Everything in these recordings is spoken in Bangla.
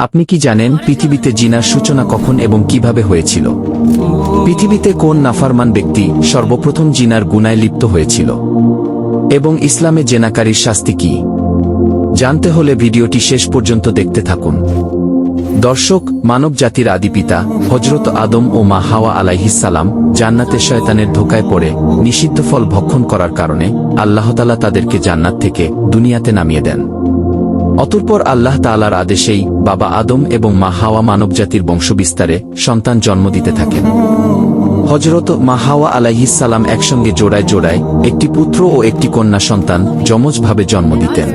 আপনি কি জানেন পৃথিবীতে জিনার সূচনা কখন এবং কীভাবে হয়েছিল? পৃথিবীতে কোন নাফারমান ব্যক্তি সর্বপ্রথম জিনার গুনায় লিপ্ত হয়েছিল? এবং ইসলামে জেনাকারীর শাস্তি কি? জানতে হলে ভিডিওটি শেষ পর্যন্ত দেখতে থাকুন। দর্শক মানব জাতির আদিপিতা হজরত আদম ও মা হাওয়া আলাইহিসালাম জান্নাতে শয়তানের ধোকায় পড়ে নিষিদ্ধ ফল ভক্ষণ করার কারণে আল্লাহতালা তাদেরকে জান্নাত থেকে দুনিয়াতে নামিয়ে দেন। অতঃপর আল্লাহ তালার আদেশেই বাবা আদম এবং মা হাওয়া মানবজাতির বংশবিস্তারে সন্তান জন্ম দিতে থাকেন হজরত মা হাওয়া আলাইহিসালাম একসঙ্গে জোড়ায় জোড়ায় একটি পুত্র ও একটি কন্যা সন্তান যমজভাবে জন্ম দিতেন।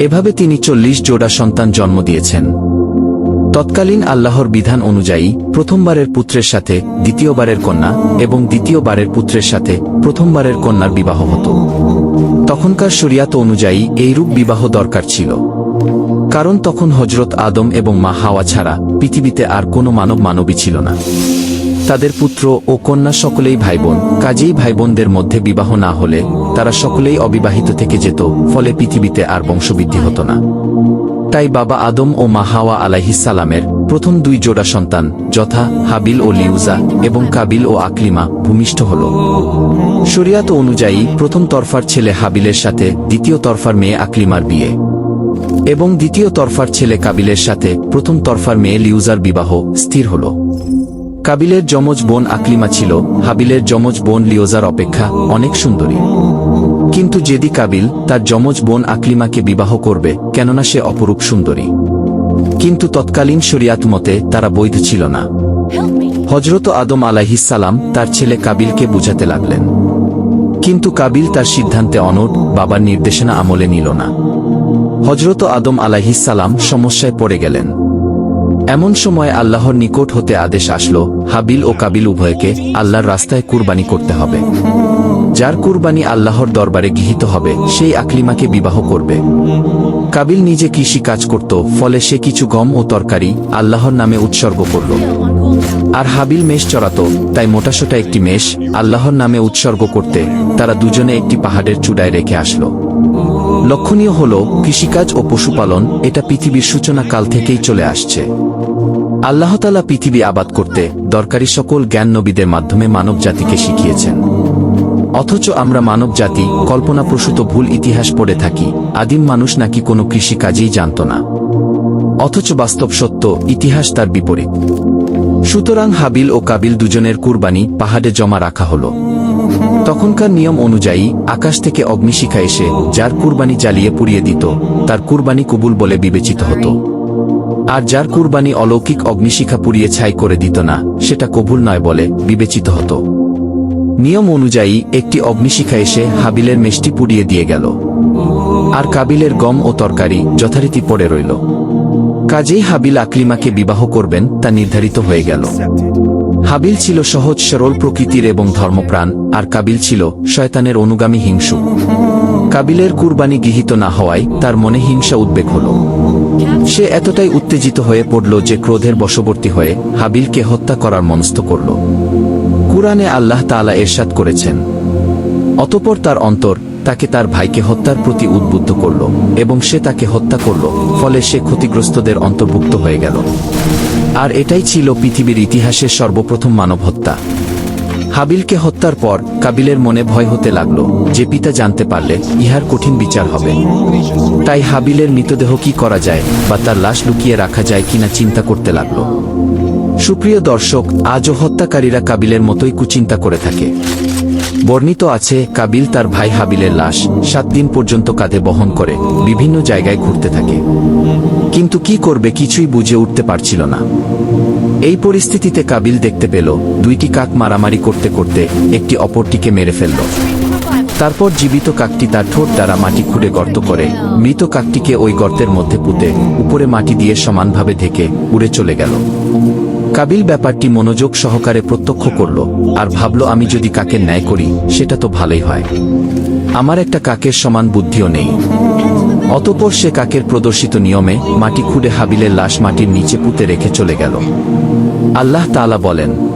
এভাবে তিনি চল্লিশ জোড়া সন্তান জন্ম দিয়েছেন। তৎকালীন আল্লাহর বিধান অনুযায়ী, প্রথমবারের পুত্রের সাথে, দ্বিতীয়বারের কন্যা, এবং দ্বিতীয়বারের পুত্রের সাথে, প্রথমবারের কন্যার বিবাহ হতো। তখনকার শরিয়াত অনুযায়ী, এইরূপ বিবাহ দরকার ছিল। কারণ তখন হজরত আদম এবং মা হাওয়া ছাড়া পৃথিবীতে আর কোনো মানব মানবী ছিল না। তাদের পুত্র ও কন্যা সকলেই ভাইবোন, কাজেই ভাইবোনদের মধ্যে বিবাহ না হলে, তারা সকলেই অবিবাহিত থেকে যেত, ফলে পৃথিবীতে আর বংশবৃদ্ধি হতো না। তাই বাবা আদম ও মা হাওয়া আলাইহিসালামের প্রথম দুই জোড়া সন্তান, যথা হাবিল ও লিউজা এবং কাবিল ও আকলিমা ভূমিষ্ঠ হল। শরিয়াত অনুযায়ী প্রথম তরফার ছেলে হাবিলের সাথে, দ্বিতীয় তরফার মেয়ে আকলিমার বিয়ে। এবং দ্বিতীয় তরফার ছেলে কাবিলের সাথে প্রথম তরফার মেয়ে লিউজার বিবাহ স্থির হল। কাবিলের যমজ বোন আকলিমা ছিল, হাবিলের যমজ বোন লিওজার অপেক্ষা অনেক সুন্দরী। কিন্তু যেদি কাবিল তার যমজ বোন আকলিমাকে বিবাহ করবে, কেননা সে অপরূপ সুন্দরী। কিন্তু তৎকালীন শরিয়াত মতে তারা বৈধ ছিল না। হজরত আদম আলাইহিসালাম তার ছেলে কাবিলকে বুঝাতে লাগলেন। কিন্তু কাবিল তার সিদ্ধান্তে অনট বাবার নির্দেশনা আমলে নিল না। হজরত আদম আলাইহিসালাম সমস্যায় পড়ে গেলেন। এমন সময় আল্লাহর নিকট হতে আদেশ আসলো, হাবিল ও কাবিল উভয়কে আল্লাহর রাস্তায় কুরবানি করতে হবে। যার কুরবানি আল্লাহর দরবারে গৃহীত হবে, সেই আকলিমাকে বিবাহ করবে। কাবিল নিজে কৃষি কাজ করত, ফলে সে কিছু গম ও তরকারি আল্লাহর নামে উৎসর্গ করল। আর হাবিল মেষ চড়াত, তাই মোটাসোটা একটি মেষ আল্লাহর নামে উৎসর্গ করতে তারা দুজনে একটি পাহাড়ের চূড়ায় রেখে আসলো। লক্ষণীয় হল, কৃষিকাজ ও পশুপালন এটা পৃথিবীর সূচনা কাল থেকেই চলে আসছে। আল্লাহতালা পৃথিবী আবাদ করতে দরকারি সকল জ্ঞান নবীদের মাধ্যমে মানব জাতিকে শিখিয়েছেন। অথচ আমরা মানব জাতি কল্পনাপ্রসূত ভুল ইতিহাস পড়ে থাকি, আদিম মানুষ নাকি কোনো কৃষিকাজেই জানত না। অথচ বাস্তব সত্য, ইতিহাস তার বিপরীত। সুতরাং হাবিল ও কাবিল দুজনের কুরবানি পাহাড়ে জমা রাখা হল। তখনকার নিয়ম অনুযায়ী, আকাশ থেকে অগ্নিশিখা এসে যার কুরবানি জ্বালিয়ে পুড়িয়ে দিত, তার কুরবানি কবুল বলে বিবেচিত হতো। আর যার কুরবানি অলৌকিক অগ্নিশিখা পুড়িয়ে ছাই করে দিত না, সেটা কবুল নয় বলে বিবেচিত হতো। নিয়ম অনুযায়ী একটি অগ্নিশিখা এসে হাবিলের মেষ্টি পুড়িয়ে দিয়ে গেল। আর কাবিলের গম ও তরকারি যথারীতি পড়ে রইল। কাজেই হাবিল আকলিমাকে বিবাহ করবেন তা নির্ধারিত হয়ে গেল। হাবিল ছিল সহজ সরল প্রকৃতির এবং ধর্মপ্রাণ, আর কাবিল ছিল শয়তানের অনুগামী হিংসু কাবিলের কুরবানি গৃহীত না হওয়ায় তার মনে হিংসা উদ্বেগ হল। সে এতটাই উত্তেজিত হয়ে পড়ল যে ক্রোধের বশবর্তী হয়ে হাবিলকে হত্যা করার মনস্থ করল। কুরআনে আল্লাহ তাআলা এরশাদ করেছেন, অতপর তার অন্তর তাকে তার ভাইকে হত্যার প্রতি উদ্বুদ্ধ করল এবং সে তাকে হত্যা করল, ফলে সে ক্ষতিগ্রস্তদের অন্তর্ভুক্ত হয়ে গেল। আর এটাই ছিল পৃথিবীর ইতিহাসের সর্বপ্রথম মানব হত্যা হাবিলকে হত্যার পর কাবিলের মনে ভয় হতে লাগল, যে পিতা জানতে পারলে ইহার কঠিন বিচার হবে। তাই হাবিলের মৃতদেহ কি করা যায় বা তার লাশ লুকিয়ে রাখা যায় কিনা চিন্তা করতে লাগল। সুপ্রিয় দর্শক, আজও হত্যাকারীরা কাবিলের মতোই কুচিন্তা করে থাকে। বর্ণিত আছে, কাবিল তার ভাই হাবিলের লাশ, সাত দিন পর্যন্ত কাঁধে বহন করে, বিভিন্ন জায়গায় ঘুরতে থাকে। কিন্তু কি করবে কিছুই বুঝে উঠতে পারছিল না। এই পরিস্থিতিতে কাবিল দেখতে পেল, দুইটি কাক মারামারি করতে করতে একটি অপরটিকে মেরে ফেলল। তারপর জীবিত কাকটি তার ঠোঁট দ্বারা মাটি খুঁড়ে গর্ত করে, মৃত কাকটিকে ওই গর্তের মধ্যে পুঁতে, উপরে মাটি দিয়ে সমানভাবে ঢেকে উড়ে চলে গেল। কাবিল ব্যাপারটি মনোযোগ সহকারে প্রত্যক্ষ করল, আর ভাবল, আমি যদি কাকের ন্যায় করি, সেটা তো ভালোই হয়। আমার একটা কাকের সমান বুদ্ধিও নেই। অতপর সে কাকের প্রদর্শিত নিয়মে মাটি খুঁড়ে হাবিলের লাশ মাটির নিচে পুঁতে রেখে চলে গেল। আল্লাহ তালা বলেন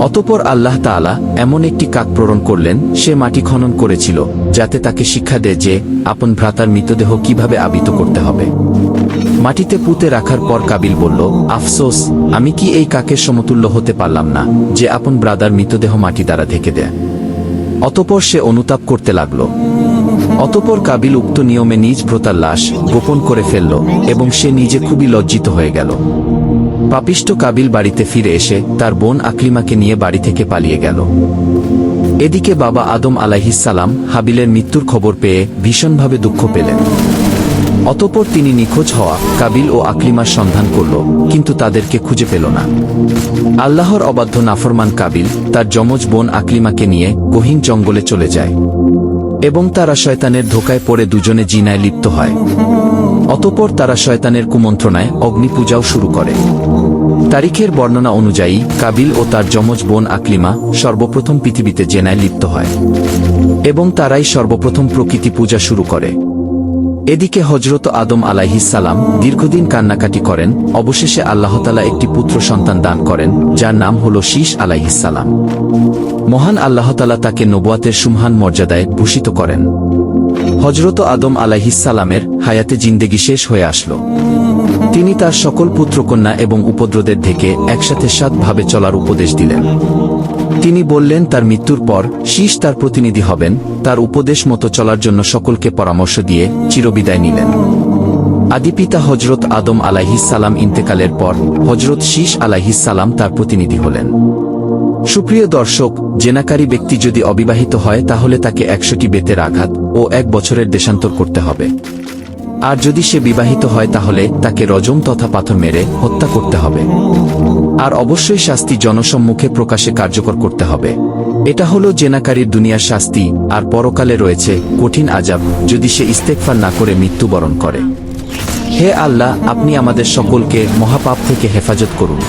অতপর আল্লাহ তাআলা এমন একটি কাক প্রেরণ করলেন, সে মাটি খনন করেছিল, যাতে তাকে শিক্ষা দেয় যে, আপন ভ্রাতার মৃতদেহ কীভাবে আবিত করতে হবে। মাটিতে পুঁতে রাখার পর কাবিল বলল, আফসোস, আমি কি এই কাকের সমতুল্য হতে পারলাম না, যে আপন ব্রাদার মৃতদেহ মাটি দ্বারা ঢেকে দেয়? অতপর সে অনুতাপ করতে লাগল। অতপর কাবিল উক্ত নিয়মে নিজ ভ্রতার লাশ গোপন করে ফেলল এবং সে নিজে খুবই লজ্জিত হয়ে গেল। পাপিষ্ট কাবিল বাড়িতে ফিরে এসে তার বোন আকলিমাকে নিয়ে বাড়ি থেকে পালিয়ে গেল। এদিকে বাবা আদম আলাইহিসালাম হাবিলের মৃত্যুর খবর পেয়ে ভীষণভাবে দুঃখ পেলেন। অতপর তিনি নিখোঁজ হওয়া কাবিল ও আকলিমার সন্ধান করল, কিন্তু তাদেরকে খুঁজে পেল না। আল্লাহর অবাধ্য নাফরমান কাবিল তার যমজ বোন আকলিমাকে নিয়ে গহীন জঙ্গলে চলে যায় এবং তারা শয়তানের ধোকায় পড়ে দুজনে জিনায় লিপ্ত হয়। অতপর তারা শয়তানের কুমন্ত্রণায় অগ্নি পূজাও শুরু করে। তারিখের বর্ণনা অনুযায়ী, কাবিল ও তার যমজ বোন আকলিমা সর্বপ্রথম পৃথিবীতে জেনায় লিপ্ত হয়। এবং তারাই সর্বপ্রথম প্রকৃতি পূজা শুরু করে। এদিকে হজরত আদম আলাইহিসালাম দীর্ঘদিন কান্নাকাটি করেন, অবশেষে আল্লাহতালা একটি পুত্র সন্তান দান করেন, যার নাম হল শীষ আলাইহিসালাম মহান আল্লাহতালা তাকে নবুয়াতের সুমহান মর্যাদায় ভূষিত করেন। হজরত আদম আলাইহিসালামের হায়াতে জিন্দেগি শেষ হয়ে আসলো। তিনি তার সকল পুত্রকন্যা এবং উপদ্রদের থেকে একসাথে সাতভাবে চলার উপদেশ দিলেন। তিনি বললেন, তার মৃত্যুর পর শীষ তার প্রতিনিধি হবেন। তার উপদেশ মতো চলার জন্য সকলকে পরামর্শ দিয়ে চিরবিদায় নিলেন। আদিপিতা হজরত আদম আলাইহিসালাম ইন্তেকালের পর হজরত শীষ আলাইহিসালাম তার প্রতিনিধি হলেন। সুপ্রিয় দর্শক, জেনাকারী ব্যক্তি যদি অবিবাহিত হয়, তাহলে তাকে একশোটি বেতের আঘাত ও এক বছরের দেশান্তর করতে হবে। আর যদি সে বিবাহিত হয় তাহলে তাকে রজম তথা পাথর মেরে হত্যা করতে হবে। আর অবশ্যই শাস্তি জনসম্মুখে প্রকাশে কার্যকর করতে হবে। এটা হলো জেনাকারীর দুনিয়ার শাস্তি, আর পরকালে রয়েছে কঠিন আজাব যদি সে ইস্তেকফার না করে মৃত্যুবরণ করে। হে আল্লাহ, আপনি আমাদের সকলকে মহাপাপ থেকে হেফাজত করুন।